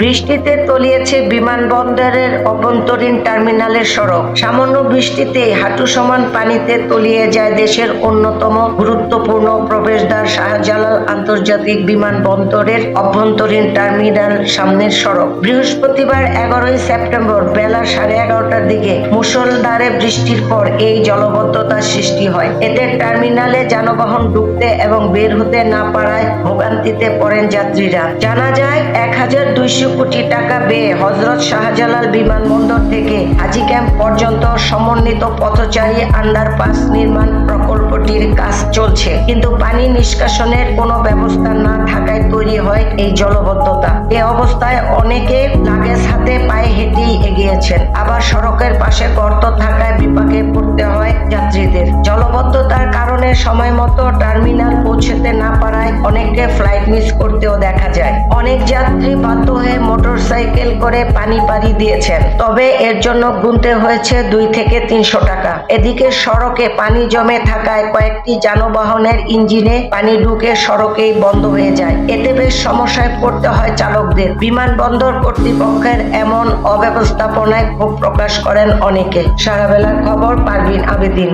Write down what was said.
বৃষ্টিতে তলিয়েছে বিমানবন্দরের অভ্যন্তরীণ টার্মিনালের সড়ক। সামান্য বৃষ্টিতে হাঁটু সমান পানিতে তলিয়ে যায় দেশের অন্যতম গুরুত্বপূর্ণ প্রবেশদ্বার শাহজালাল আন্তর্জাতিক বিমানবন্দরের অভ্যন্তরীণ টার্মিনাল সামনের সড়ক। বৃহস্পতিবার এগারোই সেপ্টেম্বর বেলা সাড়ে এগারোটার দিকে মুষলধারে বৃষ্টির পর এই জলবদ্ধতার সৃষ্টি হয়। এতে টার্মিনালে যানবাহন ঢুকতে এবং বের হতে না পারায় ভোগান্তিতে পড়েন যাত্রীরা। জানা যায়, এক হাজার দুইশো কোটি টাকা ব্যয়ে হজরত শাহজালাল বিমানবন্দর থেকে হাজি ক্যাম্প পর্যন্ত সমন্বিত পথচারী আন্ডারপাস নির্মাণ প্রকল্পটির কাজ চলছে। কিন্তু পানি নিষ্কাশনের কোনো ব্যবস্থা না থাকায় তৈরি হয় এই জলবদ্ধতা। এ অবস্থায় অনেকে লাগেজ হাতে পায়ে হেঁটেই এগিয়েছেন। আবার সড়কের পাশে গর্ত থাকায় বিপাকে পড়তে হয় জলবদ্ধতার সময় মতো টার্মিনাল পৌঁছতে না পারায় অনেককে ফ্লাইট মিস করতেও দেখা যায়। অনেক যাত্রী বাধ্য হয়ে মোটরসাইকেল করে পানি পাড়ি দিয়েছেন। তবে এর জন্য গুনতে হয়েছে দুই থেকে তিনশো টাকা। এদিকে সড়কে পানি জমে থাকায় কয়েকটি যানবাহনের ইঞ্জিনে পানি ঢুকে সড়কেই বন্ধ হয়ে যায়। এতে বেশ সমস্যায় পড়তে হয় চালকদের। বিমানবন্দর কর্তৃপক্ষের এমন অব্যবস্থাপনায় ক্ষোভ প্রকাশ করেন অনেকে। সারাবেলার খবর, পারভিন আবেদিন।